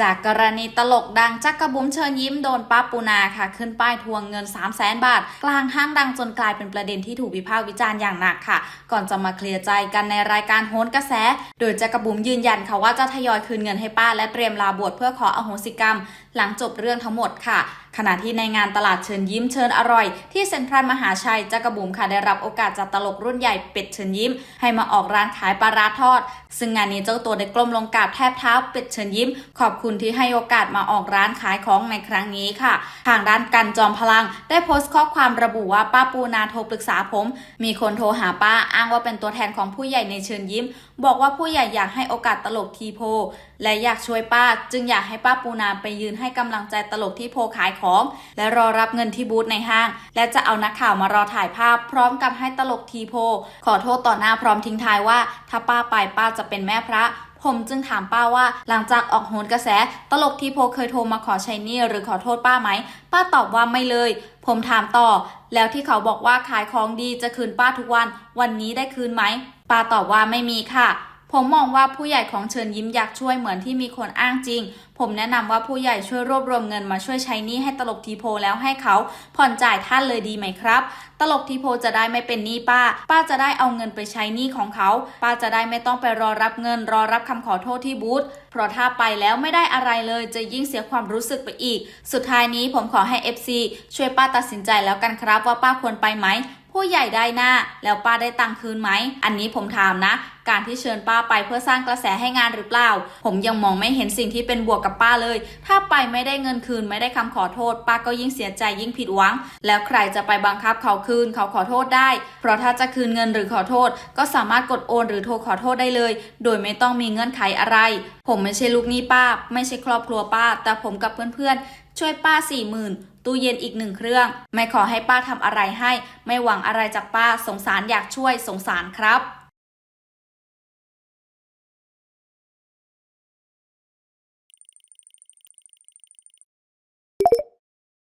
จากกรณีตลกดังจักกระบุ๋มเชิญยิ้มโดนป้าปูนาค่ะ ขึ้นป้ายทวงเงิน 3 0 0แสนบาท กลางห้างดังจนกลายเป็นประเด็นที่ถูกวิพากษ์วิจารณ์อย่างหนักค่ะ ก่อนจะมาเคลียร์ใจกันในรายการโหนกระแส โดยจักกระบุ๋มยืนยันค่ะว่าจะทยอยคืนเงินให้ป้าและเตรียมลาบวชเพื่อขออโหสิกรรมหลังจบเรื่องทั้งหมดค่ะ ขณะที่ในงานตลาดเชิญยิ้มเชิญอร่อย ที่เซ็นทรัลมหาชัยจักรบุ๋มค่ะได้รับโอกาสจากตลกรุ่นใหญ่เป็ดเชิญยิ้ม ให้มาออกร้านขายปลาร้าทอด ซึ่งงานนี้เจ้าตัวได้กลมลงกราบแทบเท้าเป็ดเชิญยิ้ม ขอบคุณที่ให้โอกาสมาออกร้านขายของในครั้งนี้ค่ะ ทางด้านกันจอมพลัง ได้โพสต์ข้อความระบุว่าป้าปูนาโทรปรึกษาผม มีคนโทรหาป้าอ้างว่าเป็นตัวแทนของผู้ใหญ่ในเชิญยิ้ม บอกว่าผู้ใหญ่อยากให้โอกาสตลกทีโพ และอยากช่วยป้า จึงอยากให้ป้าปูนาไปยืนให้กำลังใจตลกที่โพขายของ และรอรับเงินที่บูธในห้าง และจะเอานักข่าวมารอถ่ายภาพ พร้อมกับให้ตลกทีโพ ขอโทษต่อหน้าพร้อมทิ้งท้ายว่า ถ้าป้าไปป้าจะเป็นแม่พระผมจึงถามป้าว่าหลังจากออกโหนกระแส ตลกทีโพเคยโทรมาขอใช้นี้หรือขอโทษป้าไหม ป้าตอบว่าไม่เลย ผมถามต่อ แล้วที่เขาบอกว่าขายของดีจะคืนป้าทุกวัน วันนี้ได้คืนไหม ป้าตอบว่าไม่มีค่ะ ผมมองว่าผู้ใหญ่ของเชิญยิ้มอยากช่วยเหมือนที่มีคนอ้างจริง ผมแนะนำว่าผู้ใหญ่ช่วยรวบรวมเงินมาช่วยใช้หนี้ให้ตลกทีโพแล้วให้เขาผ่อนจ่ายท่านเลยดีไหมครับ ตลกทีโพจะได้ไม่เป็นหนี้ป้า ป้าจะได้เอาเงินไปใช้หนี้ของเขา ป้าจะได้ไม่ต้องไปรอรับเงิน รอรับคำขอโทษที่บูธเพราะถ้าไปแล้วไม่ได้อะไรเลยจะยิ่งเสียความรู้สึกไปอีก สุดท้ายนี้ผมขอให้ FC ช่วยป้าตัดสินใจแล้วกันครับว่าป้าควรไปไหม ผู้ใหญ่ได้หน้า แล้วป้าได้ตังคืนไหม อันนี้ผมถามนะ การที่เชิญป้าไปเพื่อสร้างกระแสให้งานหรือเปล่า ผมยังมองไม่เห็นสิ่งที่เป็นบวกกับป้าเลย ถ้าไปไม่ได้เงินคืนไม่ได้คำขอโทษ ป้าก็ยิ่งเสียใจยิ่งผิดหวัง แล้วใครจะไปบังคับเขาคืนเขาขอโทษได้ เพราะถ้าจะคืนเงินหรือขอโทษ ก็สามารถกดโอนหรือโทรขอโทษได้เลย โดยไม่ต้องมีเงื่อนไขอะไร ผมไม่ใช่ลูกหนี้ป้า ไม่ใช่ครอบครัวป้า แต่ผมกับเพื่อนๆช่วยป้าสี่หมื่นตู้เย็นอีกหนึ่งเครื่อง ไม่ขอให้ป้าทำอะไรให้ ไม่หวังอะไรจากป้าสงสารอยากช่วยสงสารครับ